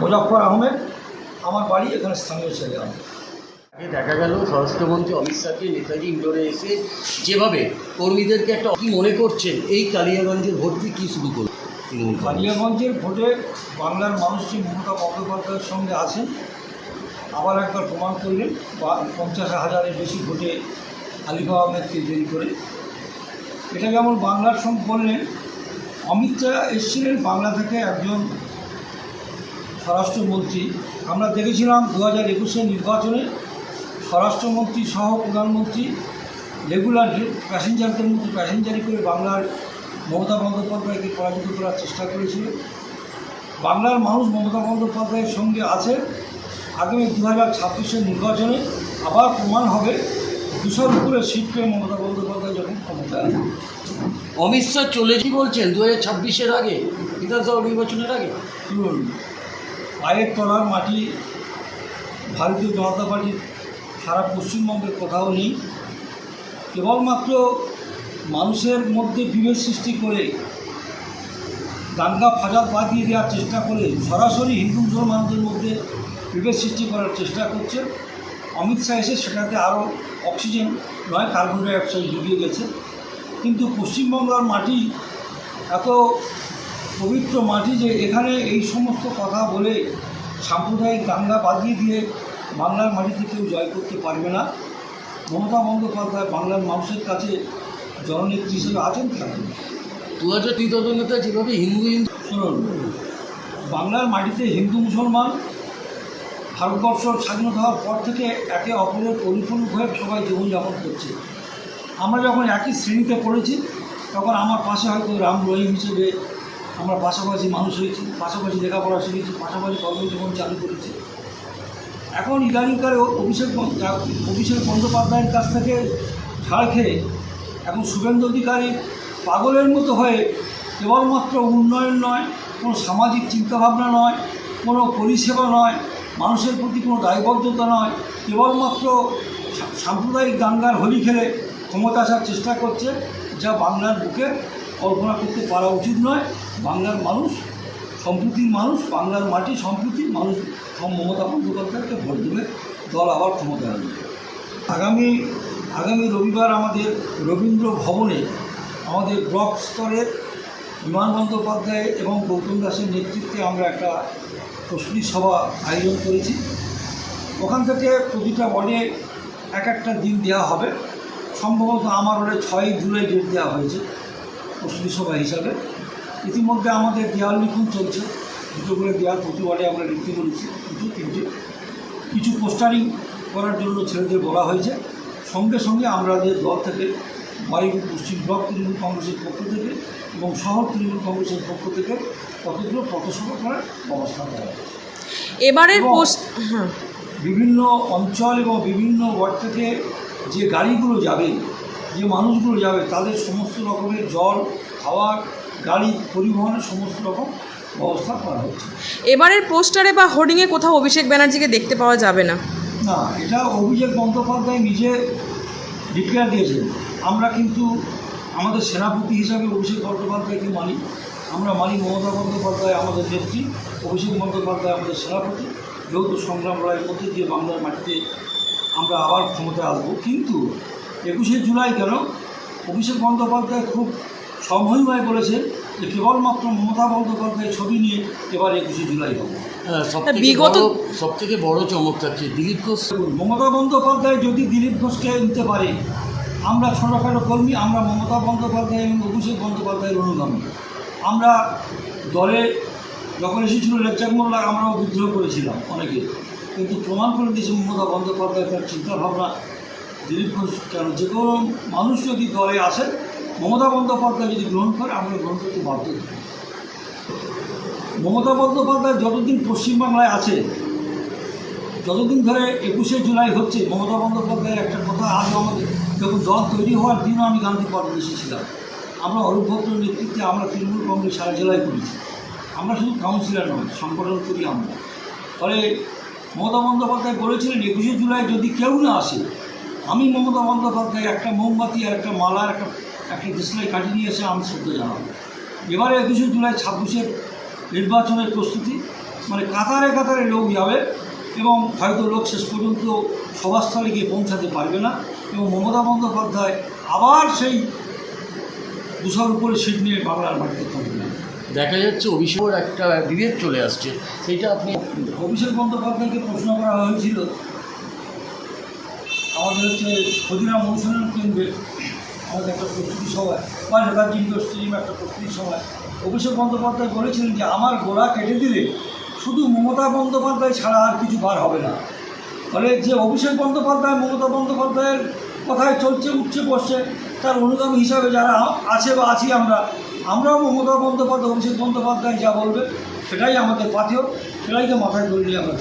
মোজাফর আহমেদ আমার বাড়ি এখানে স্থানীয় ছেলে আমি আগে দেখা গেল স্বরাষ্ট্রমন্ত্রী অমিত শাহকে নেতাজি ইন্ডোরে এসে যেভাবে কর্মীদেরকে একটা কি মনে করছেন এই কালিয়াগঞ্জের ভর্তি কি শুরু করল? কালিয়াগঞ্জের ভোটে বাংলার মানুষ যে মমতা বন্দ্যোপাধ্যায়ের সঙ্গে আছেন আবার একবার প্রমাণ করলেন পঞ্চাশ হাজারের বেশি ভোটে আলিফা আহমেদকে জয়ী করে এটা যেমন বাংলার সঙ্গে বললেন অমিত শাহ এসেছিলেন বাংলা থেকে একজন স্বরাষ্ট্রমন্ত্রী, আমরা দেখেছিলাম দু হাজার একুশের নির্বাচনে স্বরাষ্ট্রমন্ত্রী সহ প্রধানমন্ত্রী রেগুলার প্যাসেঞ্জারদের মধ্যে প্যাসেঞ্জারি করে বাংলার মমতা বন্দ্যোপাধ্যায়কে পরাজিত করার চেষ্টা করেছিল। বাংলার মানুষ মমতা বন্দ্যোপাধ্যায়ের সঙ্গে আছে। আগামী দু হাজার ছাব্বিশের নির্বাচনে আবার প্রমাণ হবে। দুশোর উপরে সিট পেয়ে মমতা বন্দ্যোপাধ্যায় যখন ক্ষমতায় আসবে অমিত শাহ চলেছি বলছেন? দু হাজার ছাব্বিশের আগে? বিধানসভা নির্বাচনের আগে? পায়ের তলার মাটি ভারতীয় জনতা পার্টির সারা পশ্চিমবঙ্গের কোথাও নেই। কেবলমাত্র মানুষের মধ্যে বিভেদ সৃষ্টি করে দাঙ্গা ফাজাদ বাঁধিয়ে দেওয়ার চেষ্টা করে সরাসরি হিন্দু, মুসলমানদের মধ্যে বিভেদ সৃষ্টি করার চেষ্টা করছে। অমিত শাহ এসে সেটাতে আরও অক্সিজেন নয়, কার্বন ডাইঅক্সাইড জুগিয়ে গেছে। কিন্তু পশ্চিমবঙ্গের মাটি এত পবিত্র মাটি যে এখানে এই সমস্ত কথা বলে সাম্প্রদায়িক দাঙ্গা বাঁধিয়ে দিয়ে বাংলার মাটিতে কেউ জয় করতে পারবে না। মমতা বন্দ্যোপাধ্যায় বাংলার মানুষের কাছে জননেত্রী হিসেবে আছেন থাকবেন দু হাজার নেতা যেভাবে হিন্দু হিন্দু শুনুন বাংলার মাটিতে হিন্দু মুসলমান ভারতবর্ষ স্বাধীনতা হওয়ার পর থেকে একে অপরের পরিপূরক হয়ে সবাই জীবনযাপন করছে। আমরা যখন একই শ্রেণীতে পড়েছি তখন আমার পাশে হয়তো রাম রহিম হিসেবে আমরা পাশাপাশি মানুষ হয়েছি, পাশাপাশি লেখাপড়া শিখেছি, পাশাপাশি কর্মজীবন চালু করেছি। এখন ইদানিংকালে অভিষেক অভিষেক বন্দ্যোপাধ্যায়ের কাছ থেকে ছাড় খেয়ে এখন শুভেন্দু অধিকারী পাগলের মতো হয়ে কেবলমাত্র উন্নয়ন নয়, কোনো সামাজিক চিন্তাভাবনা নয়, কোনো পরিষেবা নয়, মানুষের প্রতি কোনো দায়বদ্ধতা নয়, কেবলমাত্র সাম্প্রদায়িক দাঙ্গার হোলি খেলে ক্ষমতা আসার চেষ্টা করছে, যা বাংলার বুকে কল্পনা করতে পারা উচিত নয়। বাংলার মানুষ সম্প্রীতির মানুষ, বাংলার মাটি সম্প্রীতির মানুষ মমতা বন্দ্যোপাধ্যায়কে ভোট দেবে, দল আবার ক্ষমতা আসবে। আগামী আগামী রবিবার আমাদের রবীন্দ্র ভবনে আমাদের ব্লক স্তরের বিমান বন্দ্যোপাধ্যায় এবং গৌতম দাসের নেতৃত্বে আমরা একটা প্রস্তুতি সভা আয়োজন করেছি। ওখান থেকে প্রতিটা ওয়ার্ডে এক একটা দিন দেওয়া হবে। সম্ভবত আমার ওটা ছয় জুলাই ডেট দেওয়া হয়েছে। প্রস্তুতি সভা হিসাবে। ইতিমধ্যে আমাদের দেওয়াল লিখন চলছে। দুটো করে দেওয়াল প্রতি ওয়ার্ডে আমরা লিখতে বলেছি দুটো তিনটে। কিছু পোস্টারিং করার জন্য ছেলেদের বলা হয়েছে। সঙ্গে সঙ্গে আমরা যে দল থেকে বাড়িপুর পশ্চিম ব্লক তৃণমূল কংগ্রেসের পক্ষ থেকে এবং শহর তৃণমূল কংগ্রেসের পক্ষ থেকে কতগুলো পথসভা করার ব্যবস্থা করা হয়েছে। এবারের এবং- পোস্ট হ্যাঁ। বিভিন্ন অঞ্চল এবং বিভিন্ন ওয়ার্ড থেকে যে গাড়িগুলো যাবে যে মানুষগুলো যাবে তাদের সমস্ত রকমের জল খাওয়ার গাড়ি পরিবহনের সমস্ত রকম ব্যবস্থা করা হচ্ছে। এবারের পোস্টারে বা হোর্ডিংয়ে কোথাও অভিষেক ব্যানার্জিকে দেখতে পাওয়া যাবে না। না এটা অভিষেক বন্দ্যোপাধ্যায় নিজে ডিক্লেয়ার দিয়েছেন। আমরা কিন্তু আমাদের সেনাপতি হিসাবে অভিষেক বন্দ্যোপাধ্যায়কে মানি। আমরা মানি মমতা বন্দ্যোপাধ্যায় আমাদের নেত্রী অভিষেক বন্দ্যোপাধ্যায় আমাদের সেনাপতি। যৌথ সংগ্রাম লড়াইয়ের মধ্যে দিয়ে বাংলার মাটিতে আমরা আবার ক্ষমতায় আসব। কিন্তু একুশে জুলাই কেন? অভিষেক বন্দ্যোপাধ্যায় খুব সম্ভবময় বলেছে যে কেবলমাত্র মমতা বন্দ্যোপাধ্যায় ছবি নিয়ে এবার একুশে জুলাই হবে। সব থেকে বিগত- বড় সব থেকে বড় চমক থাকছে দিলীপ ঘোষ। মমতা বন্দ্যোপাধ্যায় যদি দিলীপ ঘোষকে নিতে পারে আমরা ছোটোখাটো কর্মী আমরা মমতা বন্দ্যোপাধ্যায় এবং অভিষেক বন্দ্যোপাধ্যায়ের অনুগামী। আমরা দলে যখন এসেছিল রেজ্জাক মোল্লা আমরাও বিদ্রোহ করেছিলাম অনেকে। কিন্তু প্রমাণ করে দিয়েছে মমতা বন্দ্যোপাধ্যায় তার চিন্তাভাবনা দিলীপ ঘোষ কেন? যে কোনো মানুষ যদি দলে আসে, মমতা বন্দ্যোপাধ্যায় যদি গ্রহণ করে, আমরা গ্রহণ করতে বাধ্য মমতা বন্দ্যোপাধ্যায় যতদিন পশ্চিমবাংলায় আছে, যতদিন ধরে একুশে জুলাই হচ্ছে, মমতা বন্দ্যোপাধ্যায়ের একটা কথা আজ আমাদের, যখন দল তৈরি হওয়ার দিনও আমি গান্ধী পার্কে এসেছিলাম আমরা অরূপ ভদ্র নেতৃত্বে আমরা তৃণমূল কংগ্রেস সারা জেলায় করেছি। আমরা শুধু কাউন্সিলর নয়, সংগঠন করি আমরা। ফলে মমতা বন্দ্যোপাধ্যায় বলেছিলেন, একুশে জুলাই যদি কেউ না আসে আমি মমতা বন্দ্যোপাধ্যায় একটা মোমবাতি আর একটা মালা একটা একটা দেশলাই কাটিয়ে নিয়ে এসে আমি শ্রদ্ধা জানাব। এবারে একুশে জুলাই ছাব্বিশের নির্বাচনের প্রস্তুতি মানে কাতারে কাতারে লোক যাবে এবং হয়তো লোক শেষ পর্যন্ত সভাস্থলে গিয়ে পৌঁছাতে পারবে না এবং মমতা বন্দ্যোপাধ্যায় আবার সেই দুশোর উপরে সিট নিয়ে বাংলার মাটিতে থাকবে। না দেখা যাচ্ছে অভিষেকের একটা বিভেদ চলে আসছে সেইটা আপনি অভিষেক বন্দ্যোপাধ্যায়কে প্রশ্ন করা হয়েছিল আমাদের হচ্ছে ক্ষুদিরাম অনুশীলন কেন্দ্রে আমাদের একটা প্রস্তুতি সভায় বা নেতাজি ইন্ডোর স্টেডিয়ামে একটা প্রস্তুতি সভায়। অভিষেক বন্দ্যোপাধ্যায় বলেছিলেন যে, আমার গোড়া কেটে দিলে শুধু মমতা বন্দ্যোপাধ্যায় ছাড়া আর কিছু বার হবে না। ফলে যে অভিষেক বন্দ্যোপাধ্যায়, মমতা বন্দ্যোপাধ্যায়ের কথায় চলছে, উঠছে, বসছে, তার অনুগামী হিসাবে যারা আছে বা আছি আমরা, আমরাও মমতা বন্দ্যোপাধ্যায়, অভিষেক বন্দ্যোপাধ্যায় যা বলবে, সেটাই আমাদের পাথেয় সেটাইকে মাথায় ধরে নিয়ে আমরা